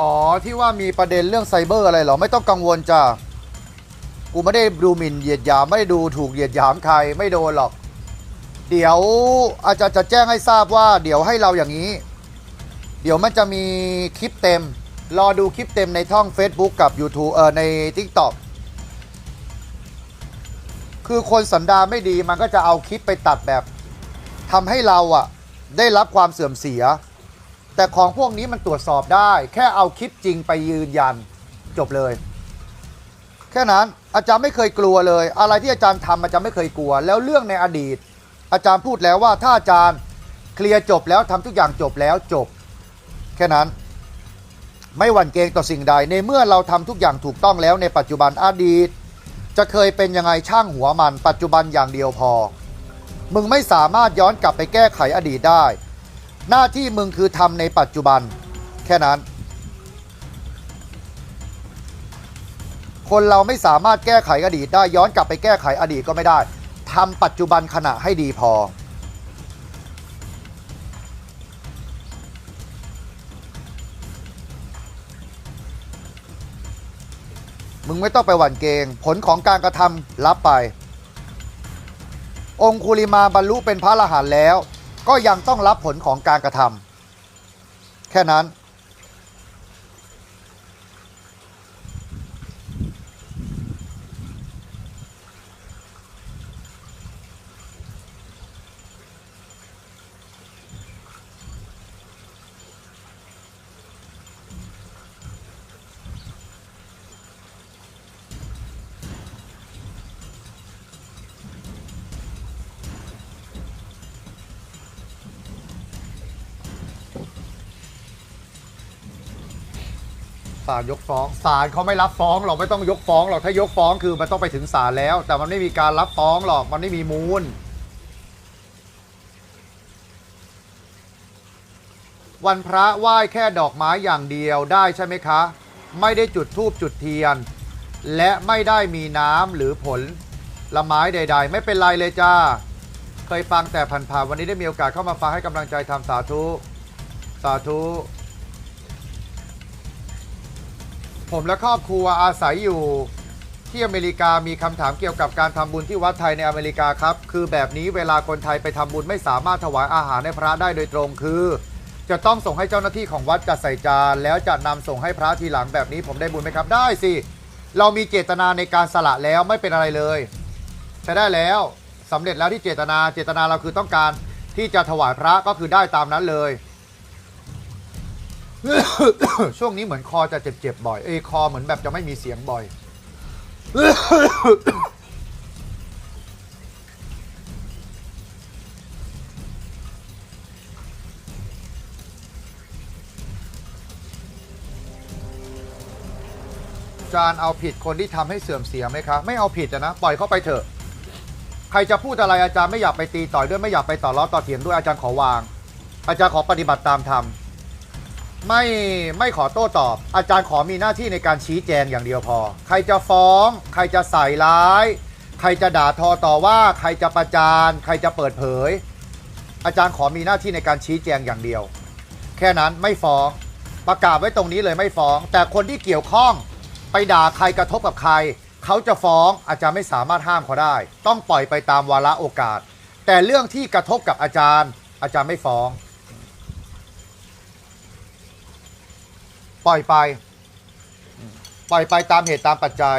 อ๋อ ที่ว่ามีประเด็นเรื่องไซเบอร์อะไรเหรอ ไม่ต้องกังวลจ้ะกูไม่ได้ดูหมิ่นเหยียดหยาม ไม่ได้ดูถูกเหยียดหยามใครไม่โดนหรอก เดี๋ยวอาจารย์จะแจ้งให้ทราบว่า เดี๋ยวให้เราอย่างนี้ เดี๋ยวมันจะมีคลิปเต็ม รอดูคลิปเต็มในท่อง Facebook กับ YouTube เออใน TikTok คือคนสันดาไม่ดีมันก็จะเอาคลิปไปตัดแบบทำให้เราอะได้รับความเสื่อมเสีย แต่ของพวกนี้มันตรวจสอบได้ แค่เอาคลิปจริงไปยืนยันจบเลย แค่นั้นอาจารย์ไม่เคยกลัวเลย อะไรที่อาจารย์ทำอาจารย์ไม่เคยกลัว แล้วเรื่องในอดีต อาจารย์พูดแล้วว่าถ้าอาจารย์เคลียร์จบแล้วทำทุกอย่างจบแล้วจบ แค่นั้นไม่หวั่นเกรงต่อสิ่งใด ในเมื่อเราทำทุกอย่างถูกต้องแล้วในปัจจุบันอดีต จะเคยเป็นยังไงช่างหัวมัน ปัจจุบันอย่างเดียวพอ มึงไม่สามารถย้อนกลับไปแก้ไขอดีตได้ หน้าที่มึงคือทำในปัจจุบัน แค่นั้น คนเราไม่สามารถแก้ไขอดีตได้ย้อนกลับไปแก้ไขอดีตก็ไม่ได้ทำปัจจุบันขณะให้ดีพอ มึงไม่ต้องไปหวั่นเกง ผลของการกระทำรับไป องคุลิมาบรรลุเป็นพระอรหันต์แล้ว ก็ยังต้องรับผลของการกระทำแค่นั้น ศาลยกฟ้องศาลเขาไม่รับฟ้องหรอกไม่ต้องยกฟ้องหรอกถ้ายกฟ้องคือมันต้องไปถึงศาลแล้ว แต่มันไม่มีการรับฟ้องหรอกมันไม่มีมูล วันพระไหว้แค่ดอกไม้อย่างเดียวได้ใช่ไหมคะ ไม่ได้จุดธูปจุดเทียน และไม่ได้มีน้ำหรือผลละไม้ใด ๆ ไม่เป็นไรเลยจ้า เคยฟังแต่ผ่านๆวันนี้ได้มีโอกาสเข้ามาฟังให้กำลังใจทำสาธุ สาธุ ผมและครอบครัวอาศัยอยู่ที่อเมริกามีคำถามเกี่ยวกับการทำบุญที่วัดไทยในอเมริกาครับ คือแบบนี้เวลาคนไทยไปทำบุญไม่สามารถถวายอาหารให้พระได้โดยตรงคือ จะต้องส่งให้เจ้าหน้าที่ของวัดจัดใส่จานแล้วจะนำส่งให้พระทีหลังแบบนี้ผมได้บุญไหมครับได้สิ เรามีเจตนาในการสละแล้วไม่เป็นอะไรเลย ใช้ได้แล้วสำเร็จแล้วที่เจตนาเจตนาเราคือต้องการที่จะถวายพระก็คือได้ตามนั้นเลย ช่วงนี้เหมือนคอจะเจ็บๆบ่อย เอยคอเหมือนแบบจะไม่มีเสียงบ่อย จานเอาผิดคนที่ทำให้เสื่อมเสียไหมคะ ไม่เอาผิดอะนะ ปล่อยเข้าไปเถอะ ใครจะพูดอะไรอาจารย์ไม่อยากไปตีต่อยด้วยไม่อยากไปต่อล้อต่อเถียงด้วยอาจารย์ขอวาง อาจารย์ขอปฏิบัติตามธรรม ไม่ไม่ขอโต้ตอบ อาจารย์ขอมีหน้าที่ในการชี้แจงอย่างเดียวพอ ใครจะฟ้อง ใครจะใส่ร้าย ใครจะด่าทอต่อว่า ใครจะประจาน ใครจะเปิดเผย อาจารย์ขอมีหน้าที่ในการชี้แจงอย่างเดียว แค่นั้นไม่ฟ้องประกาศไว้ตรงนี้เลยไม่ฟ้อง แต่คนที่เกี่ยวข้องไปด่าใครกระทบกับใคร เขาจะฟ้องอาจารย์ไม่สามารถห้ามเขาได้ ต้องปล่อยไปตามวาระโอกาส แต่เรื่องที่กระทบกับอาจารย์ อาจารย์ไม่ฟ้อง ปล่อยไป ปล่อยไปตามเหตุตามปัจจัย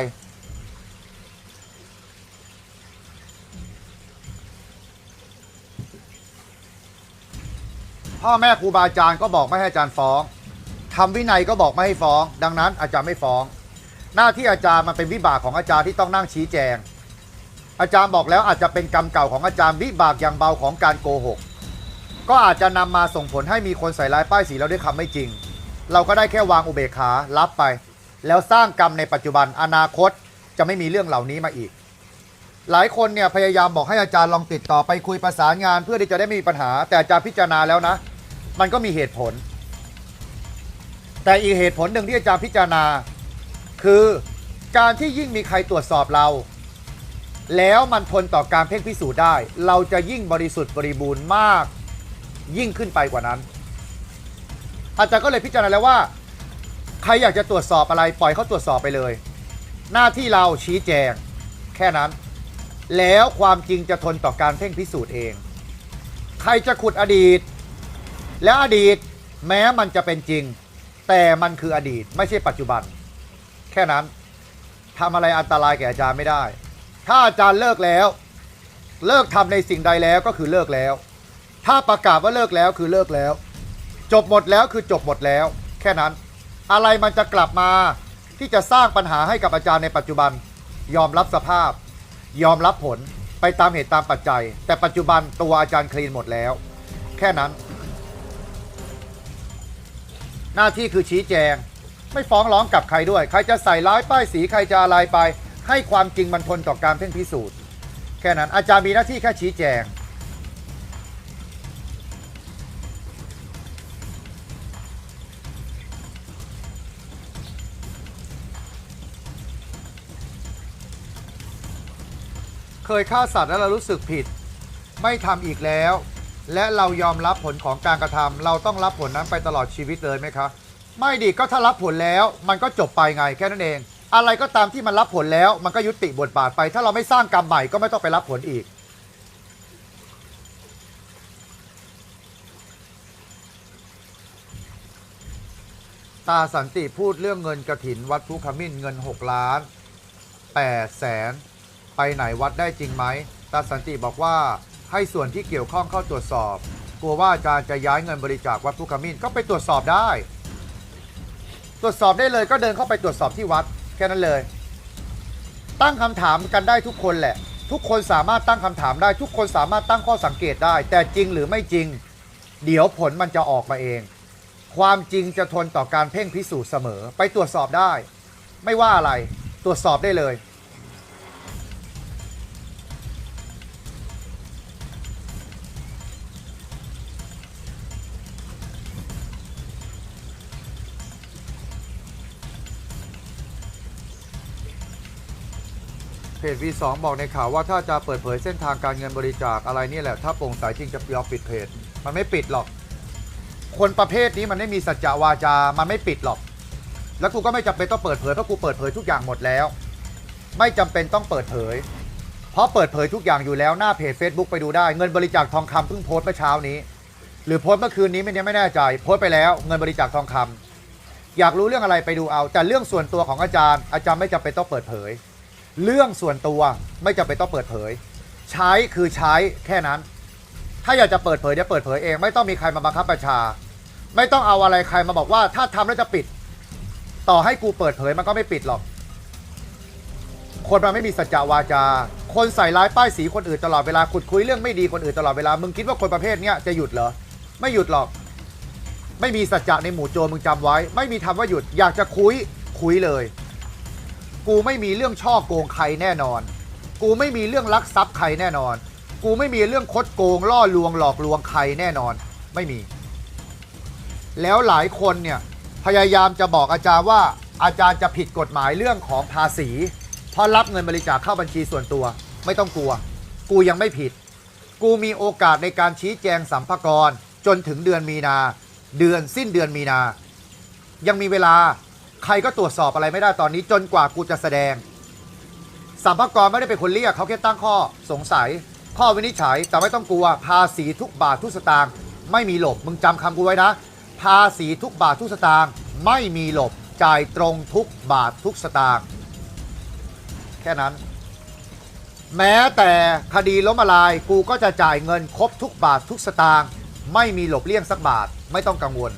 พ่อแม่ครูบาอาจารย์ก็บอกไม่ให้อาจารย์ฟ้องทำวินัยก็บอกไม่ให้ฟ้อง ดังนั้นอาจารย์ไม่ฟ้อง หน้าที่อาจารย์มันเป็นวิบากของอาจารย์ที่ต้องนั่งชี้แจง อาจารย์บอกแล้วอาจจะเป็นกรรมเก่าของอาจารย์วิบากอย่างเบาของการโกหก ก็อาจจะนำมาส่งผลให้มีคนใส่ร้ายป้ายสีเราด้วยคำไม่จริง เราก็ได้แค่วางอุเบกขารับไป แล้วสร้างกรรมในปัจจุบันอนาคตจะไม่มีเรื่องเหล่านี้มาอีก หลายคนเนี่ยพยายามบอกให้อาจารย์ลองติดต่อไปคุยประสานงาน เพื่อที่จะได้ไม่มีปัญหา แต่อาจารย์พิจารณาแล้วนะ มันก็มีเหตุผล แต่อีกเหตุผลหนึ่งที่อาจารย์พิจารณา คือการที่ยิ่งมีใครตรวจสอบเรา แล้วมันทนต่อการเพ่งพิสูจน์ได้ เราจะยิ่งบริสุทธิ์บริบูรณ์มาก ยิ่งขึ้นไปกว่านั้น อาจารย์ก็เลยพิจารณาแล้วว่า ใครอยากจะตรวจสอบอะไรปล่อยเขาตรวจสอบไปเลย หน้าที่เราชี้แจง แค่นั้น แล้วความจริงจะทนต่อการเพ่งพิสูจน์เอง ใครจะขุดอดีต แล้วอดีตแม้มันจะเป็นจริง แต่มันคืออดีตไม่ใช่ปัจจุบัน แค่นั้นทำอะไรอันตรายแก่อาจารย์ไม่ได้ ถ้าอาจารย์เลิกแล้ว เลิกทำในสิ่งใดแล้วก็คือเลิกแล้ว ถ้าประกาศว่าเลิกแล้วคือเลิกแล้ว จบหมดแล้วคือจบหมดแล้ว แค่นั้น อะไรมันจะกลับมาที่จะสร้างปัญหาให้กับอาจารย์ในปัจจุบัน ยอมรับสภาพ ยอมรับผลไปตามเหตุตามปัจจัย แต่ปัจจุบันตัวอาจารย์คลีนหมดแล้ว แค่นั้น หน้าที่คือชี้แจง ไม่ฟ้องร้องกับใครด้วย ใครจะใส่ร้ายป้ายสีใครจะอะไรไป ให้ความจริงมันทนต่อการเพ่งพิสูจน์ แค่นั้นอาจารย์มีหน้าที่แค่ชี้แจง เคยฆ่าสัตว์แล้วเรารู้สึกผิด ไม่ทำอีกแล้ว และเรายอมรับผลของการกระทำเราต้องรับผลนั้นไปตลอดชีวิตเลยไหมคะไม่ดีก็ถ้ารับผลแล้ว มันก็จบไปไงแค่นั้นเอง อะไรก็ตามที่มันรับผลแล้ว มันก็ยุติบทบาทไป ถ้าเราไม่สร้างกรรมใหม่ก็ไม่ต้องไปรับผลอีก ตาสันติพูดเรื่องเงินกระถินวัดภูขมิ้นเงิน 6 ล้าน8แสน ไปไหนวัดได้จริงไหมตาสันติบอกว่าให้ส่วนที่เกี่ยวข้องเข้าตรวจสอบ กลัวว่าอาจารย์จะย้ายเงินบริจาควัดพุขมิ้นก็ไปตรวจสอบได้ ตรวจสอบได้เลยก็เดินเข้าไปตรวจสอบที่วัดแค่นั้นเลย ตั้งคำถามกันได้ทุกคนแหละ ทุกคนสามารถตั้งคำถามได้ทุกคนสามารถตั้งข้อสังเกตได้ แต่จริงหรือไม่จริง เดี๋ยวผลมันจะออกมาเอง ความจริงจะทนต่อการเพ่งพิสูจน์เสมอ ไปตรวจสอบได้ ไม่ว่าอะไรตรวจสอบได้เลย จ V2 บอกในข่าวว่าถ้าจะเปิดเผยเส้นทางการเงินบริจาคอะไรนี่แหละ ถ้าโปร่งใสจริงจะยอมปิดเพจ มันไม่ปิดหรอก คนประเภทนี้มันไม่มีสัจจะวาจา มันไม่ปิดหรอก แล้วกูก็ไม่จำเป็นต้องเปิดเผยเพราะกูเปิดเผยทุกอย่างหมดแล้ว ไม่จำเป็นต้องเปิดเผย เพราะเปิดเผยทุกอย่างอยู่แล้วหน้าเพจ Facebook ไปดูได้ เงินบริจาคทองคำเพิ่งโพสต์เมื่อเช้านี้ หรือโพสต์เมื่อคืนนี้ไม่ไม่แน่ใจ โพสต์ไปแล้ว เงินบริจาคทองคำอยากรู้เรื่องอะไรไปดูเอา แต่เรื่องส่วนตัวของอาจารย์ อาจารย์ไม่จำเป็นต้องเปิดเผย เรื่องส่วนตัวไม่จำเป็นต้องเปิดเผย ใช้คือใช้แค่นั้น ถ้าอยากจะเปิดเผยเดี๋ยวเปิดเผยเอง ไม่ต้องมีใครมาบังคับประชา ไม่ต้องเอาอะไรใครมาบอกว่า ถ้าทำแล้วจะปิด ต่อให้กูเปิดเผยมันก็ไม่ปิดหรอก คนมันไม่มีสัจจวาจา คนใส่ร้ายป้ายสีคนอื่นตลอดเวลาขุดคุยเรื่องไม่ดีคนอื่นตลอดเวลามึงคิดว่าคนประเภทเนี้ยจะหยุดเหรอไม่หยุดหรอก ไม่มีสัจจะในหมู่โจรมึงจำไว้ ไม่มีทำว่าหยุดอยากจะคุยคุยเลย กูไม่มีเรื่องช่อโกงใครแน่นอน กูไม่มีเรื่องลักทรัพย์ใครแน่นอน กูไม่มีเรื่องคดโกงล่อลวงหลอกลวงใครแน่นอน ไม่มี แล้วหลายคนเนี่ยพยายามจะบอกอาจารย์ว่าอาจารย์จะผิดกฎหมายเรื่องของภาษี เพราะรับเงินบริจาคเข้าบัญชีส่วนตัว ไม่ต้องกลัว กูยังไม่ผิด กูมีโอกาสในการชี้แจงสัมภากรจนถึงเดือนมีนา เดือนสิ้นเดือนมีนา ยังมีเวลา ใครก็ตรวจสอบอะไรไม่ได้ตอนนี้จนกว่ากูจะแสดงสัมภากรไม่ได้เป็นคนเรียกเขาแค่ตั้งข้อสงสัย ข้อวินิจฉัยแต่ไม่ต้องกลัวภาษีทุกบาททุกสตางค์ไม่มีหลบมึงจำคำกูไว้นะ ภาษีทุกบาททุกสตางค์ไม่มีหลบจ่ายตรงทุกบาททุกสตางค์แค่นั้น แม้แต่คดีล้มละลายกูก็จะจ่ายเงินครบทุกบาททุกสตางค์ไม่มีหลบเลี่ยงสักบาทไม่ต้องกังวล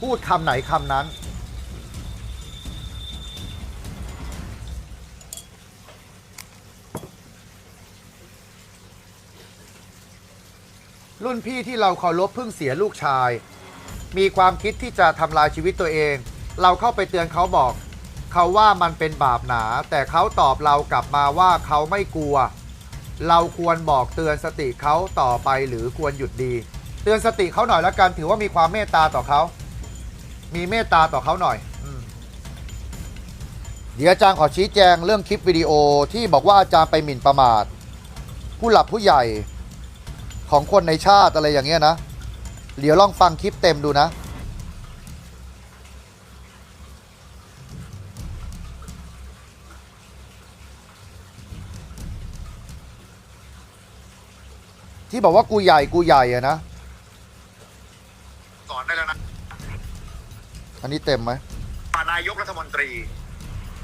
พูดคำไหนคำนั้น รุ่นพี่ที่เราเคารพเพิ่งเสียลูกชาย มีความคิดที่จะทำลายชีวิตตัวเอง เราเข้าไปเตือนเขาบอก เขาว่ามันเป็นบาปหนา แต่เขาตอบเรากลับมาว่าเขาไม่กลัว เราควรบอกเตือนสติเขาต่อไปหรือควรหยุดดี เตือนสติเขาหน่อยล้วกันถือว่ามีความเมตตาต่อเขา มีเมตตาต่อเขาหน่อยอเดี๋ยวอาจารย์ขอชี้แจงเรื่องคลิปวิดีโอที่บอกว่าอาจารย์ไปหมิ่นประมาท ผู้หลักผู้ใหญ่ ของคนในชาติอะไรอย่างเงี้ยนะ เดี๋ยวลองฟังคลิปเต็มดูนะ ที่บอกว่ากูใหญ่กูใหญ่อะนะ สอนได้แล้วนะ อันนี้เต็มไหมนายกรัฐมนตรี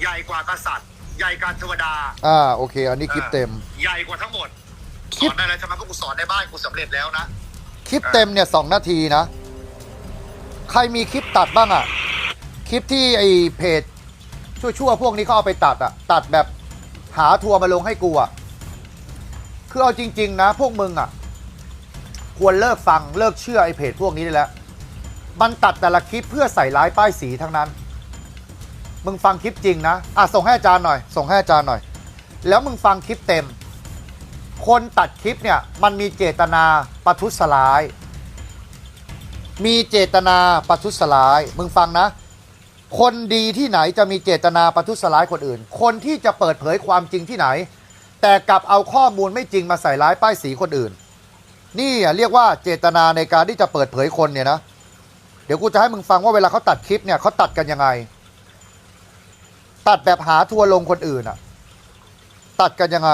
ใหญ่กว่ากษัตริย์ ใหญ่กว่าเทวดา อ่าโอเค อันนี้คลิปเต็ม ใหญ่กว่าทั้งหมด สลิปอนได้แล้วใช่ไหมก็กูสอนในบ้านกูสำเร็จแล้วนะคลิปเต็มเนี่ยสองนาทีนะ ใครมีคลิปตัดบ้างอะคลิปที่ไอเพจชั่วๆพวกนี้เขาเอาไปตัดอะตัดแบบหาทัวร์มาลงให้กูอะคือเอาจริง ๆ นะ พวกมึงอะควรเลิกฟังเลิกเชื่อไอเพจพวกนี้ได้แล้วมันตัดแต่ละคลิปเพื่อใส่ร้ายป้ายสีทั้งนั้น มึงฟังคลิปจริงนะอะส่งให้อาจารย์หน่อย ส่งให้อาจารย์หน่อย แล้วมึงฟังคลิปเต็ม คนตัดคลิปเนี่ยมันมีเจตนาประทุษร้าย มีเจตนาประทุษร้าย มึงฟังนะ คนดีที่ไหนจะมีเจตนาประทุษร้ายคนอื่น คนที่จะเปิดเผยความจริงที่ไหน แต่กลับเอาข้อมูลไม่จริงมาใส่ร้ายป้ายสีคนอื่น นี่เรียกว่าเจตนาในการที่จะเปิดเผยคนเนี่ยนะ เดี๋ยวกูจะให้มึงฟังว่าเวลาเขาตัดคลิปเนี่ยเขาตัดกันยังไง ตัดแบบหาทัวร์ลงคนอื่นอะตัดกันยังไง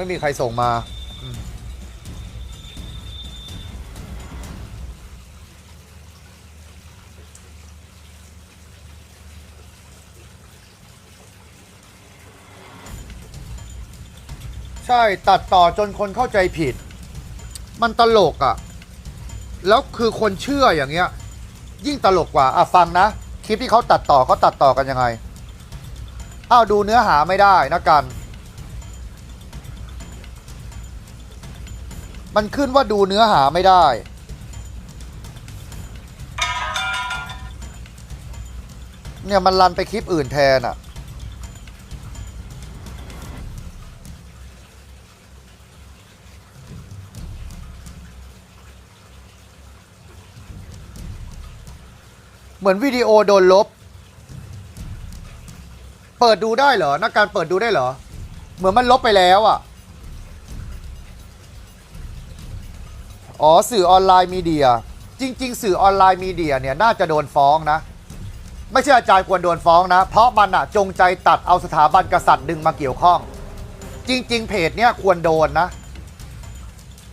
ไม่มีใครส่งมาใช่ ตัดต่อจนคนเข้าใจผิด มันตลกอะ่ะ แล้วคือคนเชื่ออย่างเงี้ย ยิ่งตลกกว่า อะ ฟังนะ คลิปที่เขาตัดต่อเขาตัดต่อกันยังไง อ้าว ดูเนื้อหาไม่ได้นะกัน มันขึ้นว่าดูเนื้อหาไม่ได้ เนี่ยมันรันไปคลิปอื่นแทนอะ่ะเหมือนวิดีโอโดนลบ เปิดดูได้เหรอนักการเปิดดูได้เหรอ เหมือนมันลบไปแล้วอะ อ๋อสื่อออนไลน์มีเดีย จริง ๆ สื่อออนไลน์มีเดียเนี่ยน่าจะโดนฟ้องนะ ไม่ใช่อาจารย์ควรโดนฟ้องนะ เพราะมันอะจงใจตัดเอาสถาบันกษัตริย์ดึงมาเกี่ยวข้อง จริง ๆ เพจเนี่ยควรโดนนะ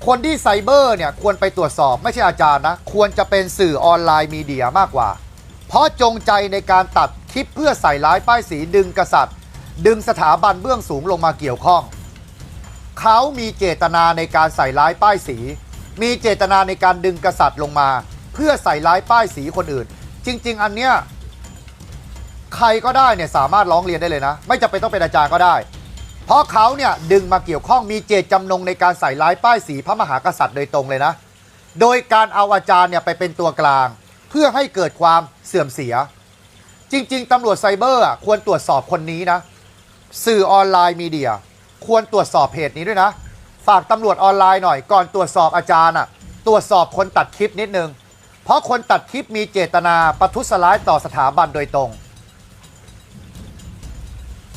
คนที่ไซเบอร์เนี่ยควรไปตรวจสอบไม่ใช่อาจารย์นะ ควรจะเป็นสื่อออนไลน์มีเดียมากกว่า เพราะจงใจในการตัดคลิปเพื่อใส่ร้ายป้ายสีดึงกษัตริย์ ดึงสถาบันเบื้องสูงลงมาเกี่ยวข้อง เขามีเจตนาในการใส่ร้ายป้ายสี มีเจตนาในการดึงกษัตริย์ลงมา เพื่อใส่ร้ายป้ายสีคนอื่น จริง ๆ อันเนี้ยใครก็ได้เนี่ยสามารถร้องเรียนได้เลยนะ ไม่จำเป็นต้องเป็นอาจารย์ก็ได้ เพราะเขาเนี่ยดึงมาเกี่ยวข้องมีเจตจำนงในการใส่ร้ายป้ายสีพระมหากษัตริย์โดยตรงเลยนะ โดยการเอาอาจารย์เนี่ยไปเป็นตัวกลาง เพื่อให้เกิดความเสื่อมเสีย จริง ๆตำรวจไซเบอร์ควรตรวจสอบคนนี้นะ สื่อออนไลน์มีเดีย ควรตรวจสอบเพจนี้ด้วยนะ ฝากตำรวจออนไลน์หน่อยก่อนตรวจสอบอาจารย์อะตรวจสอบคนตัดคลิปนิดนึง เพราะคนตัดคลิปมีเจตนาประทุษร้ายต่อสถาบันโดยตรง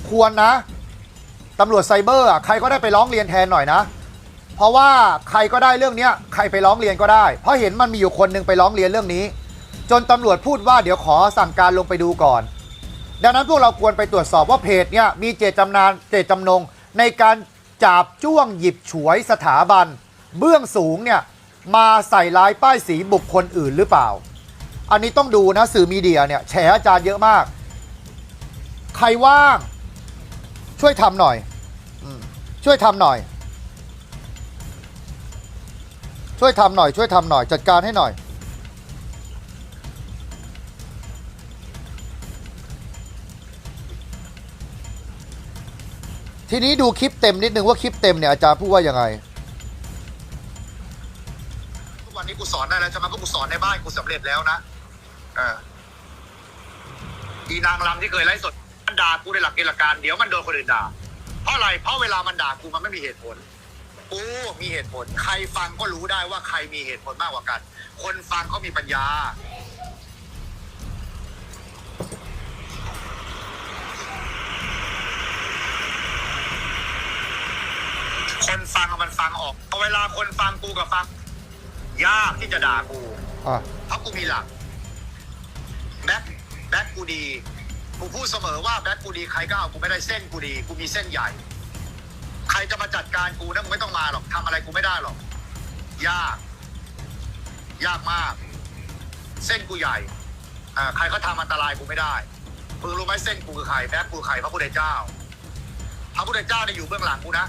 ควรนะตำรวจไซเบอร์อะใครก็ได้ไปร้องเรียนแทนหน่อยนะ เพราะว่าใครก็ได้เรื่องเนี้ยใครไปร้องเรียนก็ได้ เพราะเห็นมันมีอยู่คนหนึ่งไปร้องเรียนเรื่องนี้ จนตำรวจพูดว่าเดี๋ยวขอสั่งการลงไปดูก่อน ดังนั้นพวกเราควรไปตรวจสอบว่าเพจเนี่ยมีเจตจำนานเจตจำนงในการ จับจ้วงหยิบฉวยสถาบัน เบื้องสูงเนี่ยมาใส่ร้ายป้ายสีบุคคลอื่นหรือเปล่า อันนี้ต้องดูนะสื่อมีเดียเนี่ยแฉอาจารย์เยอะมาก ใครว่าง ช่วยทำหน่อยช่วยทำหน่อย ช่วยทำหน่อย ช่วยทำหน่อยจัดการให้หน่อย ทีนี้ดูคลิปเต็มนิดนึงว่าคลิปเต็มเนี่ยอาจารย์พูดว่ายังไง ทุกวันนี้กูสอนได้แล้วใช่ไหมก็กูสอนในบ้านกูสำเร็จแล้วนะเอออีนางรำที่เคยไลฟ์สดมันด่ากูในหลักเกณฑ์หลักการเดี๋ยวมันโดนคนอื่นด่า เพราะอะไร เพราะเวลามันด่ากูมันไม่มีเหตุผล กูมีเหตุผล ใครฟังก็รู้ได้ว่าใครมีเหตุผลมากกว่ากัน คนฟังเขามีปัญญา คคนฟังอะมันฟังออกพอเวลาคนฟังกูกับฟัง ยากที่จะด่ากูอะเพราะกูมีหลักแบ็คแบ็คกูดีกูพูดเสมอว่าแบ็คกูดีใครก็เอากูไม่ได้เส้นกูดีกูมีเส้นใหญ่ ใครจะมาจัดการกูนะมึงไม่ต้องมาหรอกทำอะไรกูไม่ได้หรอก ยาก ยากมาก เส้นกูใหญ่อ่าใครก็ทำอันตรายกูไม่ได้มึงรู้ไหมเส้นกูคือใครแบ็คกูคือใครพระพุทธเจ้าพระพุทธเจ้าเนี่ยอยู่เบื้องหลังกูนะ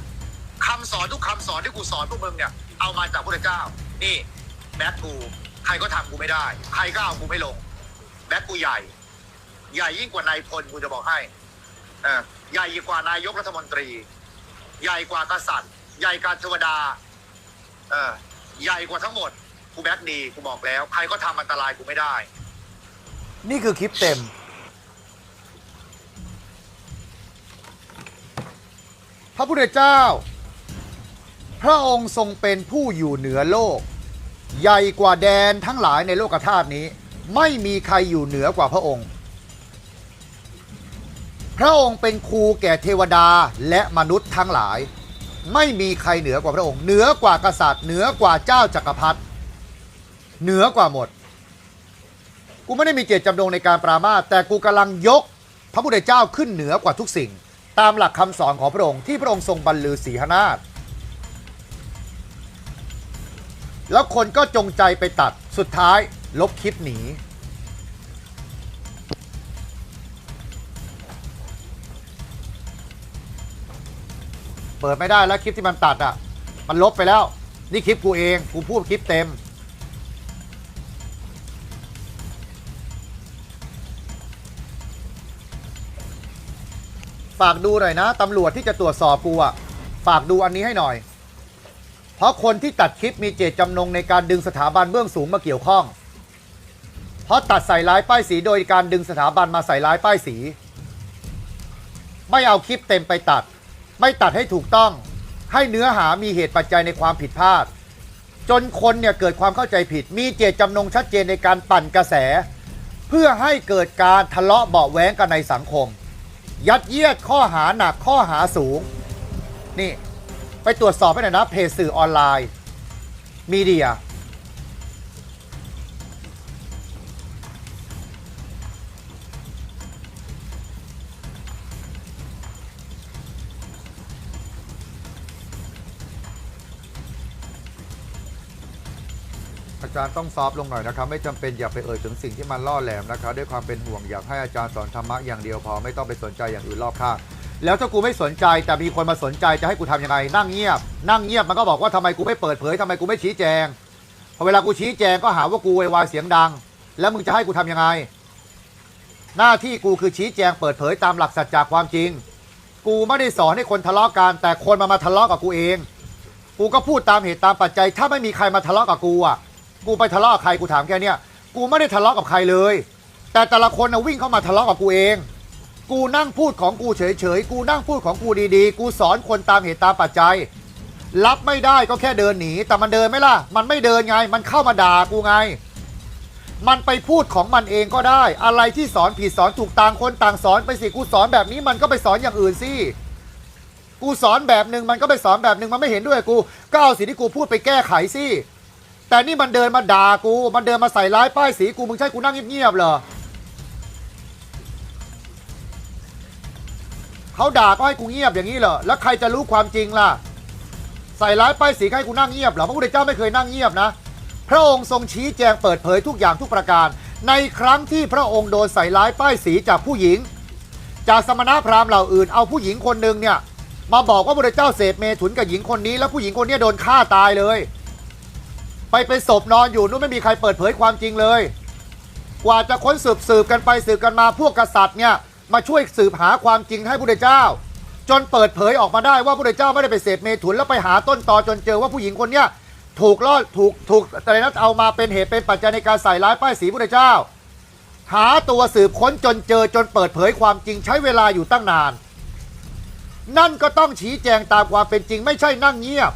คำสอนทุกคำสอนที่กูสอนพวกมึงเนี่ยเอามาจากพระเจ้า นี่แบ็คกูใครก็ทำกูไม่ได้ ใครก็เอากูไม่ลง แบ็คกูใหญ่ ใหญ่ยิ่งกว่านายพลกูจะบอกให้เออใหญ่ยิ่งกว่านายกรัฐมนตรี ใหญ่กว่ากษัตริย์ ใหญ่กว่าเทวดาเออใหญ่กว่าทั้งหมดกูแบ็คดีกูบอกแล้ว ใครก็ทำอันตรายกูไม่ได้ นี่คือคลิปเต็มพระพุทธเจ้า พระองค์ทรงเป็นผู้อยู่เหนือโลก ใหญ่กว่าแดนทั้งหลายในโลกธาตุนี้ ไม่มีใครอยู่เหนือกว่าพระองค์ พระองค์เป็นครูแก่เทวดาและมนุษย์ทั้งหลาย ไม่มีใครเหนือกว่าพระองค์ เหนือกว่ากษัตริย์ เหนือกว่าเจ้าจักรพรรดิเหนือกว่าหมด กูไม่ได้มีเจตจำนงในการปรามาสแต่กูกำลังยก พระพุทธเจ้าขึ้นเหนือกว่าทุกสิ่ง ตามหลักคำสอนของพระองค์ที่พระองค์ทรงบรรลือศีหนาฏ แล้วคนก็จงใจไปตัดสุดท้ายลบคลิปหนี เปิดไม่ได้แล้วคลิปที่มันตัดอะ มันลบไปแล้ว นี่คลิปกูเอง กูพูดคลิปเต็ม ฝากดูหน่อยนะตำรวจที่จะตรวจสอบกูอะ ฝากดูอันนี้ให้หน่อย เพราะคนที่ตัดคลิปมีเจตจำนงในการดึงสถาบันเบื้องสูงมาเกี่ยวข้อง เพราะตัดใส่ร้ายป้ายสีโดยการดึงสถาบันมาใส่ร้ายป้ายสี ไม่เอาคลิปเต็มไปตัด ไม่ตัดให้ถูกต้อง ให้เนื้อหามีเหตุปัจจัยในความผิดพลาด จนคนเนี่ยเกิดความเข้าใจผิด มีเจตจำนงชัดเจนในการปั่นกระแส เพื่อให้เกิดการทะเลาะเบาะแวงกันในสังคม ยัดเยียดข้อหาหนักข้อหาสูง นี่ ไปตรวจสอบให้หน่อยนะเพจสื่อออนไลน์ มีเดีย อาจารย์ต้องซอฟลงหน่อยนะครับ ไม่จำเป็นอย่าไปเอ่ยถึงสิ่งที่มันล่อแหลมนะครับ ด้วยความเป็นห่วงอยากให้อาจารย์สอนธรรมะอย่างเดียวพอไม่ต้องไปสนใจอย่างอื่นรอบข้าง แล้วถ้ากูไม่สนใจแต่มีคนมาสนใจจะให้กูทำยังไงนั่งเงียบ นั่งเงียบมันก็บอกว่าทำไมกูไม่เปิดเผยทำไมกูไม่ชี้แจงพอเวลากูชี้แจงก็หาว่ากูวายเสียงดัง แล้วมึงจะให้กูทำยังไง หน้าที่กูคือชี้แจงเปิดเผยตามหลักสัจจความจริง กูไม่ได้สอนให้คนทะเลาะกันแต่คนมามาทะเลาะกับกูเอง กูก็พูดตามเหตุตามปัจจัย ถ้าไม่มีใครมาทะเลาะกับกูอะ กูไปทะเลาะกับใครกูถามแค่เนี้ยกูไม่ได้ทะเลาะกับใครเลย แต่แต่ละคนนะวิ่งเข้ามาทะเลาะกับกูเอง กูนั่งพูดของกูเฉยๆ กูนั่งพูดของกูดีๆ กูสอนคนตามเหตุตามปัจจัย รับไม่ได้ก็แค่เดินหนี แต่มันเดินไหมล่ะ มันไม่เดินไง มันเข้ามาด่ากูไง มันไปพูดของมันเองก็ได้ อะไรที่สอนผิดสอนถูกต่างคนต่างสอนไปสิ กูสอนแบบนี้มันก็ไปสอนอย่างอื่นสิ กูสอนแบบหนึ่งมันก็ไปสอนแบบหนึ่งมันไม่เห็นด้วยกู ก็เอาสิ่งที่กูพูดไปแก้ไขสิ แต่นี่มันเดินมาด่ากู มันเดินมาใส่ร้ายป้ายสีกู มึงใช่กูนั่งเงียบๆเหรอ เขาด่าก็ให้กูเงียบอย่างนี้เหรอ แล้วใครจะรู้ความจริงล่ะ ใส่ร้ายป้ายสีให้กูนั่งเงียบเหรอ พระพุทธเจ้าไม่เคยนั่งเงียบนะ พระองค์ทรงชี้แจงเปิดเผยทุกอย่างทุกประการ ในครั้งที่พระองค์โดนใส่ร้ายป้ายสีจากผู้หญิง จากสมณพราหมณ์เหล่าอื่น เอาผู้หญิงคนหนึ่งเนี่ยมาบอกว่าพระพุทธเจ้าเสพเมถุนกับหญิงคนนี้ แล้วผู้หญิงคนนี้โดนฆ่าตายเลย ไปเป็นศพนอนอยู่นู้นไม่มีใครเปิดเผยความจริงเลย กว่าจะค้นสืบสืบกันไปสืบกันมาพวกกษัตริย์เนี่ย มาช่วยสืบหาความจริงให้พระพุทธเจ้า จนเปิดเผยออกมาได้ว่าพระพุทธเจ้าไม่ได้ไปเสพเมถุนแล้วไปหาต้นตอจนเจอว่าผู้หญิงคนเนี้ยถูกล่อถูกถูกอะไรนะเอามาเป็นเหตุเป็นปัจจัยในการใส่ร้ายป้ายสีพระพุทธเจ้า หาตัวสืบค้นจนเจอจนเปิดเผยความจริงใช้เวลาอยู่ตั้งนาน นั่นก็ต้องชี้แจงตามความเป็นจริงไม่ใช่นั่งเงียบ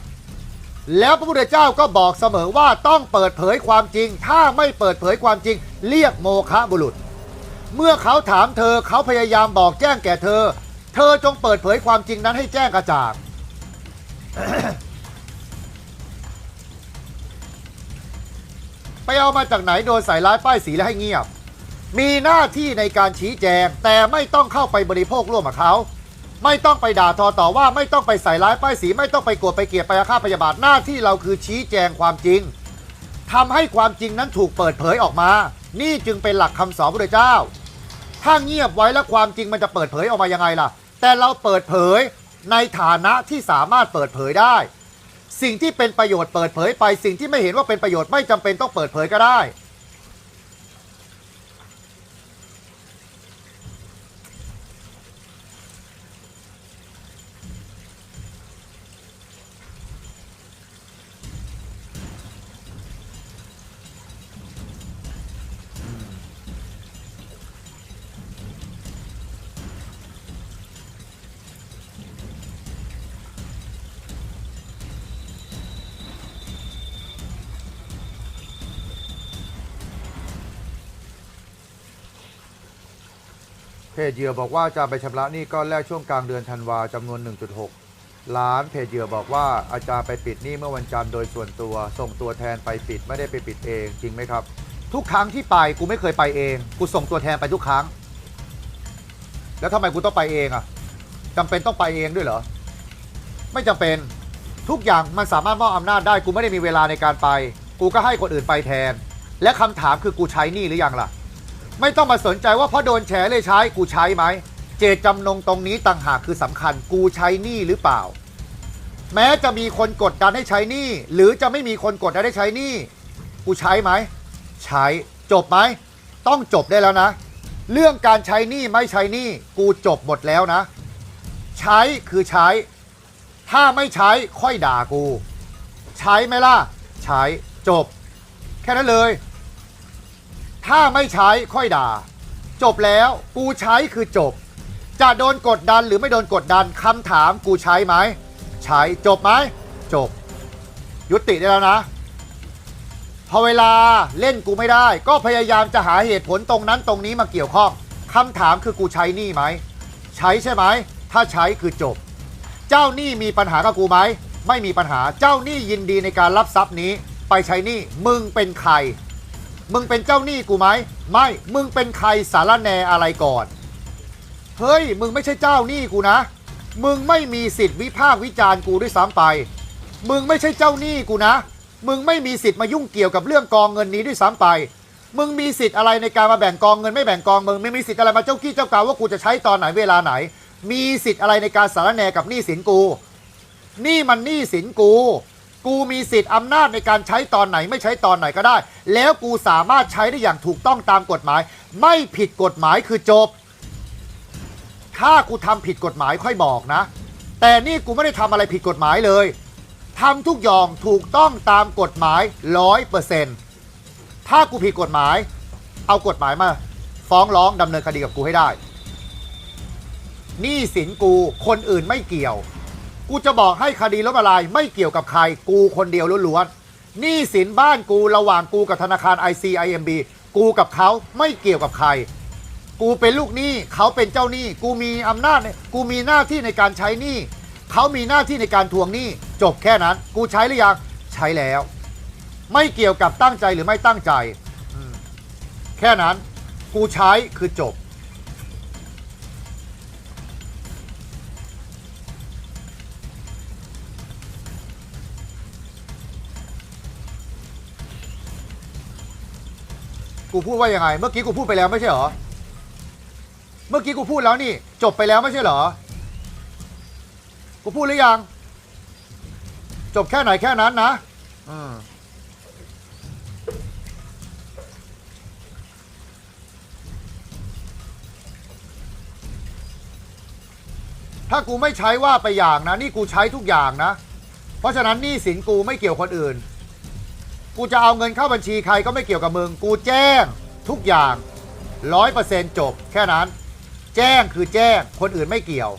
แล้วพระพุทธเจ้าก็บอกเสมอว่าต้องเปิดเผยความจริง ถ้าไม่เปิดเผยความจริง เรียกโมฆะบุรุษ เมื่อเขาถามเธอเขาพยายามบอกแจ้งแก่เธอ เธอจงเปิดเผยความจริงนั้นให้แจ้งกระจ่าง ไปเอามาจากไหนโดนส่ร้ายป้ายสีและให้เงียบ มีหน้าที่ในการชี้แจง แต่ไม่ต้องเข้าไปบริโภคร่วมกับเขา ไม่ต้องไปด่าทอต่อว่าไม่ต้องไปใส่ร้ายป้ายสีไม่ต้องไปโกรธไปเกลียดไปอาฆาตพยาบาทหน้าที่เราคือชี้แจงความจริง ทำให้ความจริงนั้นถูกเปิดเผยออกมานี่จึงเป็นหลักคำสอนพระเจ้า ถ้าเงียบไว้แล้วความจริงมันจะเปิดเผยออกมายังไงล่ะ แต่เราเปิดเผยในฐานะที่สามารถเปิดเผยได้ สิ่งที่เป็นประโยชน์เปิดเผยไป สิ่งที่ไม่เห็นว่าเป็นประโยชน์ไม่จำเป็นต้องเปิดเผยก็ได้ เพจเหยื่อบอกว่าจะไปชำระหนี้ก้อนแรกช่วงกลางเดือนธันวาจำนวน 1.6 ล้านเพจเหยื่อบอกว่าอาจารย์ไปปิดหนี้เมื่อวันจันทร์โดยส่วนตัว ส่งตัวแทนไปปิดไม่ได้ไปปิดเองจริงไหมครับ ทุกครั้งที่ไปกูไม่เคยไปเอง กูส่งตัวแทนไปทุกครั้ง แล้วทำไมกูต้องไปเองอะจำเป็นต้องไปเองด้วยเหรอไม่จำเป็นทุกอย่างมันสามารถมอบอำนาจได้กูไม่ได้มีเวลาในการไป กูก็ให้คนอื่นไปแทน และคำถามคือกูใช้หนี้หรือยังล่ะ ไม่ต้องมาสนใจว่าเพราะโดนแฉเลยใช้กูใช้ไหม เจตจำนงตรงนี้ต่างหากคือสำคัญกูใช้หนี้หรือเปล่า แม้จะมีคนกดดันให้ใช้หนี้หรือจะไม่มีคนกดดันให้ใช้หนี้กูใช้ไหม ใช้จบไหม ต้องจบได้แล้วนะ เรื่องการใช้หนี้ไม่ใช้หนี้กูจบหมดแล้วนะ ใช้คือใช้ ถ้าไม่ใช้ค่อยด่ากู ใช้ไหมล่ะ ใช้จบ แค่นั้นเลย ถ้าไม่ใช้ค่อยด่า จบแล้วกูใช้คือจบ จะโดนกดดันหรือไม่โดนกดดันคำถามกูใช้ไหม ใช้จบไหมจบ ยุติได้แล้วนะ พอเวลาเล่นกูไม่ได้ ก็พยายามจะหาเหตุผลตรงนั้นตรงนี้มาเกี่ยวข้องคำถามคือกูใช้หนี่ไหม ใช้ใช่ไหม ถ้าใช้คือจบ เจ้าหนี้มีปัญหากับกูไหม ไม่มีปัญหาเจ้าหนี้ยินดีในการรับทรัพย์นี้ ไปใช้หนี้มึงเป็นใคร มึงเป็นเจ้าหนี้กูไหมไม่ มึงเป็นใครสารแนอะไรก่อน เฮ้ย มึงไม่ใช่เจ้าหนี้กูนะ มึงไม่มีสิทธิ์วิพากษ์วิจารณ์กูด้วยซ้ำไป มึงไม่ใช่เจ้าหนี้กูนะ มึงไม่มีสิทธิ์มายุ่งเกี่ยวกับเรื่องกองเงินนี้ด้วยซ้ำไป มึงมีสิทธิ์อะไรในการมาแบ่งกองเงินไม่แบ่งกองมึงไม่มีสิทธิ์อะไรมาเจ้ากี้เจ้ากาว่ากูจะใช้ตอนไหนเวลาไหน มีสิทธิ์อะไรในการสารแนกับหนี้สินกู นี่มันหนี้สินกู กูมีสิทธิ์อำนาจในการใช้ตอนไหนไม่ใช้ตอนไหนก็ได้ แล้วกูสามารถใช้ได้อย่างถูกต้องตามกฎหมาย ไม่ผิดกฎหมายคือจบ ถ้ากูทำผิดกฎหมายค่อยบอกนะ แต่นี่กูไม่ได้ทำอะไรผิดกฎหมายเลยทำทุกอย่างถูกต้องตามกฎหมายร้อยเปอร์เซ็นต์ถ้ากูผิดกฎหมาย เอากฎหมายมาฟ้องร้องดำเนินคดีกับกูให้ได้หนี้สินกูคนอื่นไม่เกี่ยว กูจะบอกให้คดีล้มละลายไม่เกี่ยวกับใครกูคนเดียวล้วนๆหนี้สินบ้านกูระหว่างกูกับธนาคาร ICIMB กูกับเขาไม่เกี่ยวกับใคร กูเป็นลูกหนี้เขาเป็นเจ้าหนี้ กูมีอำนาจกูมีหน้าที่ในการใช้หนี้เขามีหน้าที่ในการทวงหนี้จบแค่นั้น กูใช้หรือยังใช้แล้ว ไม่เกี่ยวกับตั้งใจหรือไม่ตั้งใจ แค่นั้น กูใช้คือจบ กูพูดว่ายังไง เมื่อกี้กูพูดไปแล้วไม่ใช่เหรอ เมื่อกี้กูพูดแล้วนี่ จบไปแล้วไม่ใช่เหรอ กูพูดหรือยัง จบแค่ไหนแค่นั้นนะอืมถ้ากูไม่ใช้ว่าไปอย่างนะ นี่กูใช้ทุกอย่างนะ เพราะฉะนั้นนี่สินกูไม่เกี่ยวคนอื่น กูจะเอาเงินเข้าบัญชีใครก็ไม่เกี่ยวกับมึง กูแจ้งทุกอย่างร้อยเปอร์เซ็นจบ แค่นั้น แจ้งคือแจ้งคนอื่นไม่เกี่ยว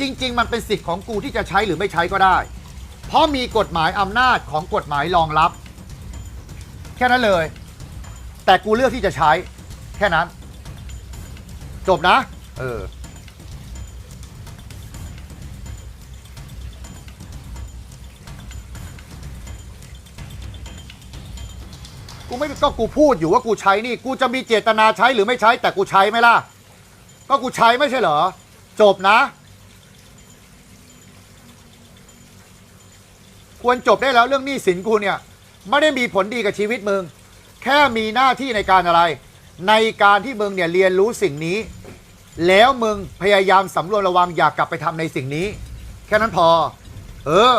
จริง ๆ มันเป็นสิทธิ์ของกูที่จะใช้หรือไม่ใช้ก็ได้ เพราะมีกฎหมายอำนาจของกฎหมายรองรับ แค่นั้นเลย แต่กูเลือกที่จะใช้ แค่นั้น จบนะ เออ กูไม่ก็กูพูดอยู่ว่ากูใช้นี่ กูจะมีเจตนาใช้หรือไม่ใช้ แต่กูใช้ไหมล่ะ ก็กูใช้ไม่ใช่เหรอ จบนะ ควรจบได้แล้วเรื่องหนี้สินกูเนี่ย ไม่ได้มีผลดีกับชีวิตมึง แค่มีหน้าที่ในการอะไร ในการที่มึงเนี่ยเรียนรู้สิ่งนี้ แล้วมึงพยายามสำรวมระวังอย่ากลับไปทำในสิ่งนี้ แค่นั้นพอ เออ